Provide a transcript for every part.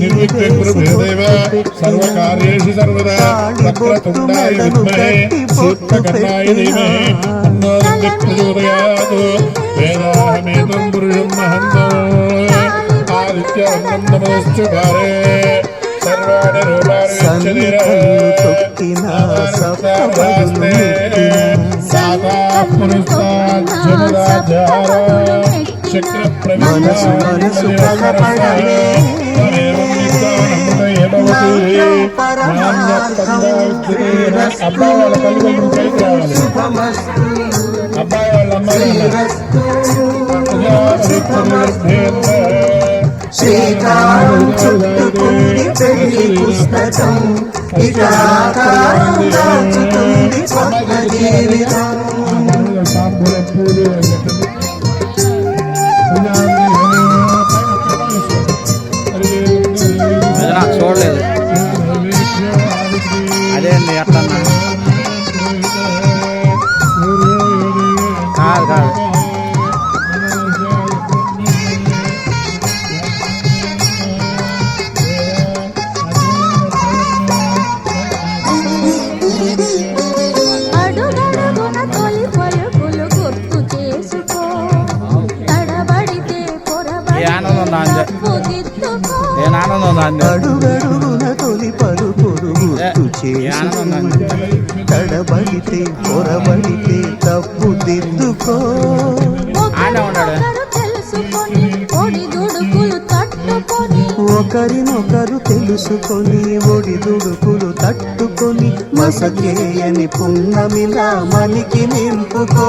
నిర్విఘ్నగురుదేవ సర్వకార్యేషు సర్వదా వక్రతుండాయ విద్మహే సూక్ష్మకర్ణాయ ధీమహి తన్నో ప్రచోదయాత్ వేదాహమేతం పురుషం మహంతో ఆదిత్యవర్ణం నమోస్తుకారే సర్వాణి రూపాణి మనసు మనసు బలపడలే అబ్బాయి వాళ్ళ తల్లిదండ్రులు పైకి రావాలి శుభమస్తు అబ్బాయి వాళ్ళ అమ్మాయి శ్రీకారం చుట్టుకుంది పెళ్ళి పుస్తకం. ఇక దాచుతుంది జీవితం పొరబడితే తప్పు దిద్దుకో. ఒకరినొకరు తెలుసుకొని ఒడి దుడుకులు తట్టుకొని. ఒకరినొకరు తెలుసుకొని ఒడిదుడుకులు తట్టుకొని. మసకేయని పున్నమిలా మనికి నింపుకో.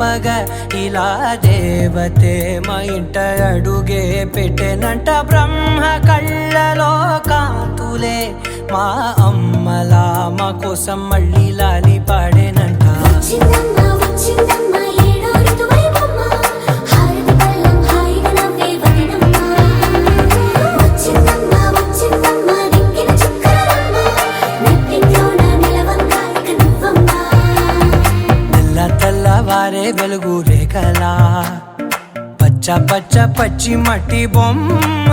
చెప్పగ ఇలా దేవతే మా ఇంట అడుగే పెట్టెనంట బ్రహ్మ కళ్ళలో కాంతులే. మా అమ్మలా మా కోసం మళ్ళీ లాలి పాడేనంట. వచ్చిందమ్మా. తెల్లవారే వెలుగు రేఖలా. పచ్చ పచ్చ పచ్చి మట్టి బొమ్మ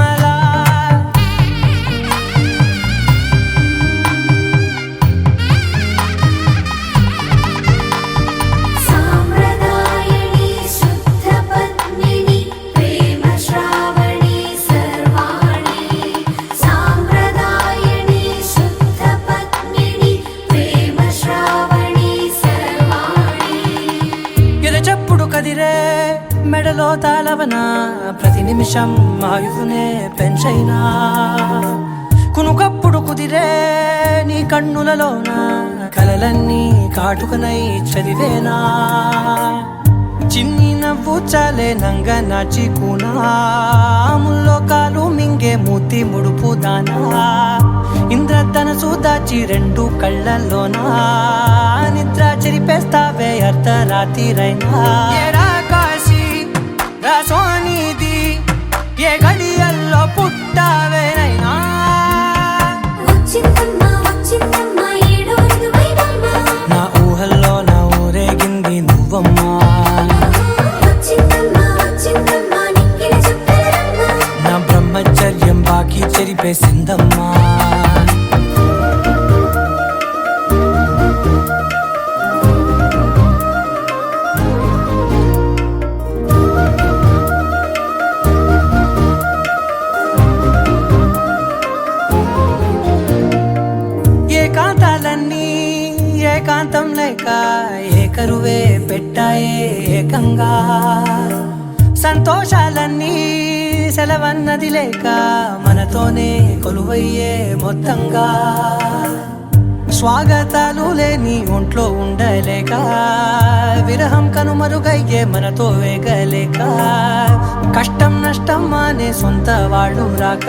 లో తాళవన ప్రతి నిమిషం ఆయువునే పెంచైనా. కునుకప్పుడు కుదిరే నీ కన్నులలోన? కలలన్నీ కాటుకనై చదివేనా? చిన్ని నవ్వు చాలే నంగ నాచి కాలు మింగే మూతి ముడుపు దానా ఇంద్రధనసు దాచి రెండు కళ్ళల్లోనా? నిద్ర చెరిపేస్తావే అర్ధరాత్రిరైనా? ఏరా రా సోనిది ఏ ఏకంగా. సంతోషాలన్నీ సెలవన్నది లేక మనతోనే కొలువయ్యే మొత్తంగా. స్వాగతాలు లేని ఒంట్లో ఉండలేక విరహం కనుమరుగయ్యే మనతో వేగలేక కష్టం నష్టం అనే సొంత వాళ్ళు రాక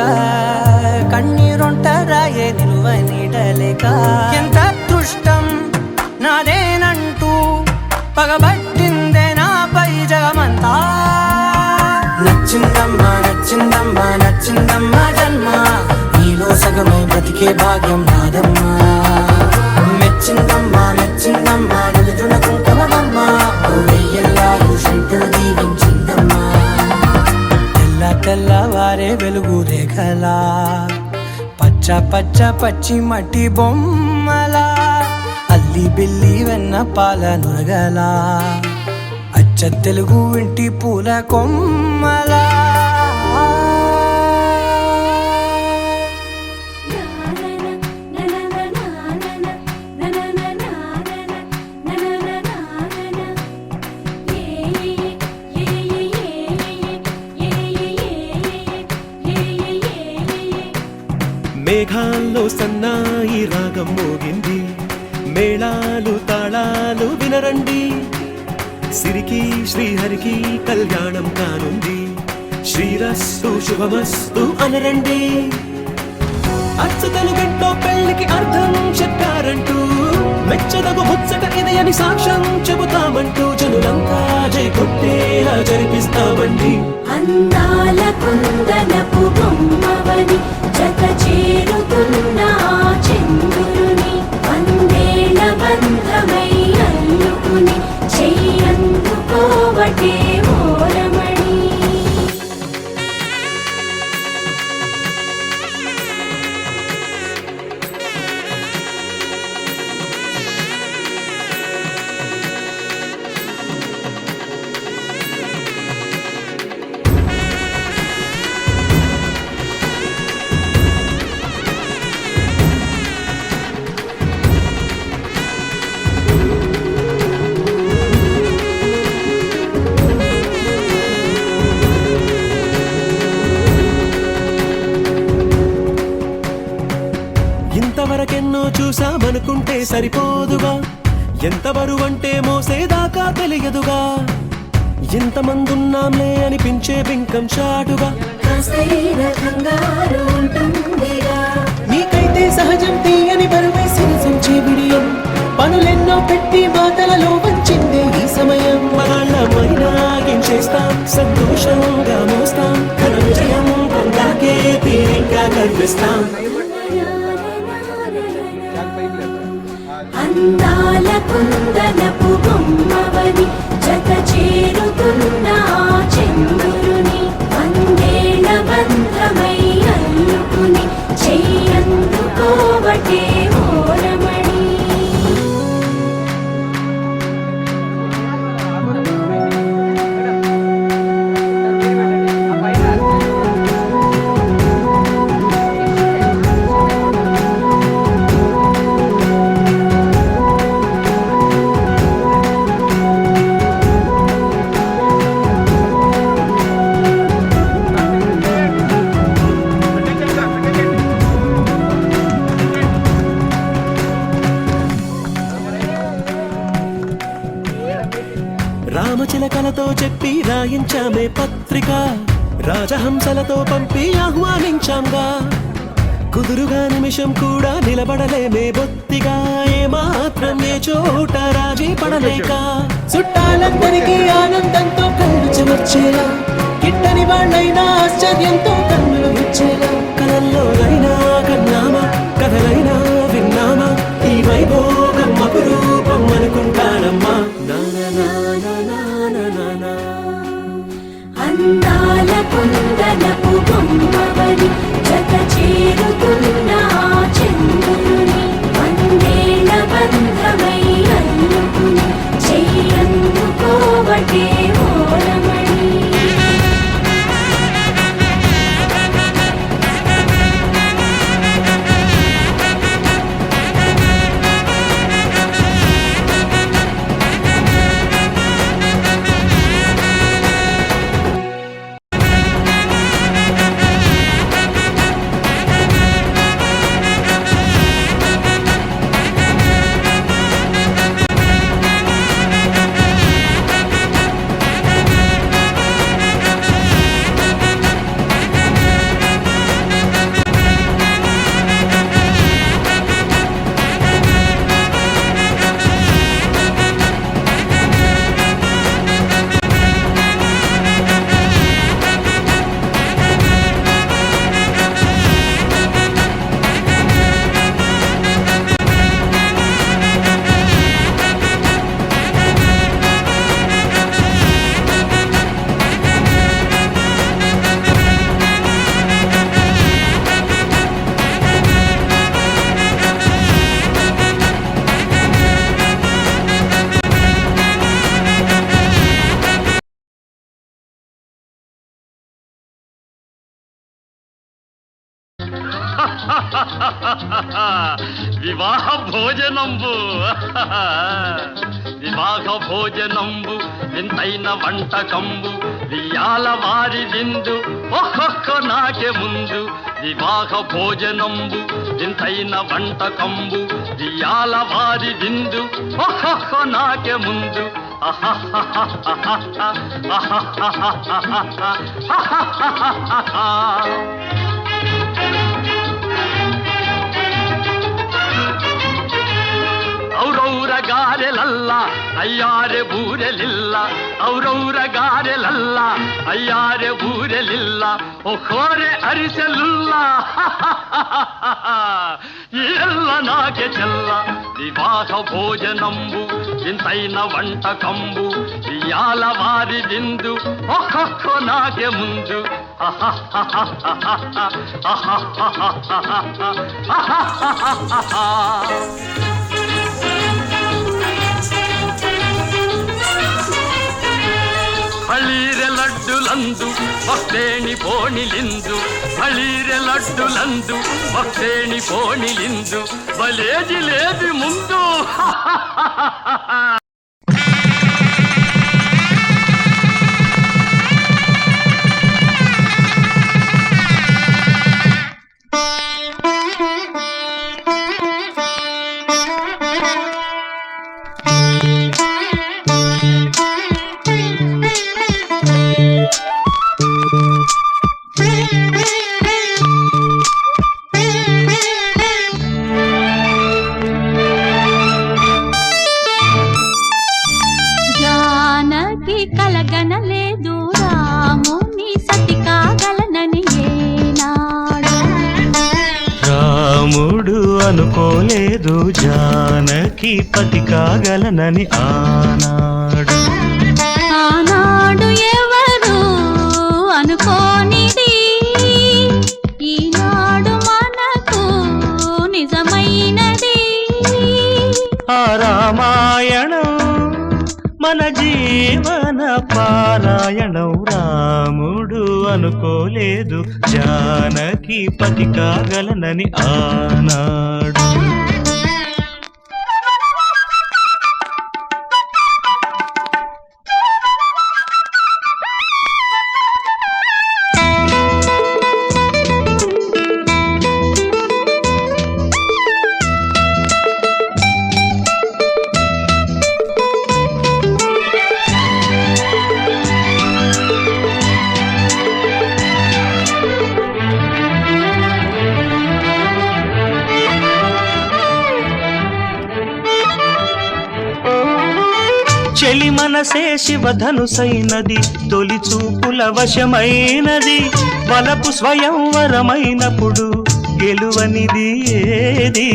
కన్నీరొంటరాయే నిలువ నీడలేక ఎంత అదృష్టం నాదేనంటూ పగబట్టి నచ్చిందమ్మా నచ్చిందమ్మా నచ్చిందమ్మా జన్మ. నీలో సగమై బ్రతికే భాగ్యం నాదమ్మా మెచ్చిందమ్మా మెచ్చిందమ్మా నిలుచున్న కుంకుమమ్మా వెయ్యల్లారు శంకరు దీవించిందమ్మా. తెల్ల తెల్ల వారే వెలుగు రేఖలా. పచ్చ పచ్చ పచ్చి మట్టి బొమ్మలా. అల్లి బిల్లి వెన్న పాల నురగలా. అచ్చ తెలుగు ఇంటి పూల కొమ్మలా. మేఘాల్లో సన్నాయి రాగం మోగింది. మేళాలు తాళాలు వినరండి. సిరికి శ్రీహరికి కళ్యాణం కానుంది. శ్రీరస్సు శుభమస్తు అనరండి. అచ్చతలు గంటో పెళ్ళికి అర్థం చెప్పారంటూ మెచ్చదగు ముచ్చట ఇది అని సాక్ష్యం చెబుతామంటూ జనులంతా జై కొట్టేలా జరిపిస్తామండి. అందాల కుందనపు బొమ్మవని జత చూసామనుకుంటే సరిపోదుగా? ఎంత బరువంటే మోసేదాకా తెలియదుగా? ఇంతమందున్నాంలే అనిపించే బింకం చాటుగా? నీకైతే సహజం తీయని బరువే సిరసించే బిడియం పనులెన్నో పెట్టి మాటలలో వచ్చిందే ఈ సమయం. మనాళ్ళమైనా చేస్తాం? సంతోషంగా మోస్తాం. ఘన విజయం పొందాకే తీరిగ్గా కనిపిస్తాం అందాల కుందనపు బొమ్మవని జత చేరుతున్న చంద్రుని వందేల బంధమై అల్లుకుని రామచిలకలతో చెప్పి రాయించామే పత్రిక. రాజహంసలతో పంపి ఆహ్వానించాంగా. కుదురుగా నిమిషం కూడా నిలబడలేమే బొత్తిగా. ఏమాత్రం ఏ చోట రాజీ పడలేక. చుట్టాలందరికీ ఆనందంతో కళ్ళు చెమర్చేలా కిట్టని వాళ్ళైనా ఆశ్చర్యంతో కన్నులు విచ్చేలా. కలల్లో కన్నామా? కథలైనా వివాహ భోజనంబు వివాహ భోజనంబు వింతైన వంటకంబు వియాల వారి విందు ఒక్కొక్క నాకే ముందు. వివాహ భోజనంబు వింతైన వంటకంబు వియాల వారి విందు ఒక్కొక్క నాకే ముందు. ఔరౌర గారెలల్లా అయ్యారె బూరెలిల్ల ఔరౌర గారెలల్లా అయ్యారె బూరెలిల్ల ఓ కోరె అరిసెలుల్లా. ఎల్ల నాకె చెల్ల. వివాహ భోజనంబు వింతైన వంటకంబు ఇయాల వారి విందు ఒక్కొక్క నాకె ముందు. ఆహా ಹಳೀರೆ ಲಡ್ಡುಲಂದು ಭಕ್ತೇಣಿ ಪೋಣಿಲಿಂದು ಹಳೀರೆ ಲಡ್ಡುಲಂದು ಭಕ್ತೇಣಿ ಪೋಣಿಲಿಂದು ಬಲೇಜಿ ಲೇಬಿ ಮುಂದು జానకి కలగనలేదు రాముని సతి కాగలనని ఏనాడు. రాముడు అనుకోలేదు జానకి పతి కాగలనని ఆనాడు. ఆనాడు ఎవరు అనుకోనిది? ఈనాడు మనకు నిజమైనది. ఆ రామాయణం మన జీవన పారాయణం రాముడు అనుకోలేదు. జానకి పతి కాగలనని ఆనాడు. మనసే శివధనుసైనది తొలి చూపుల వశమైనది వలపు స్వయంవరమైనప్పుడు గెలువనిది ఏది?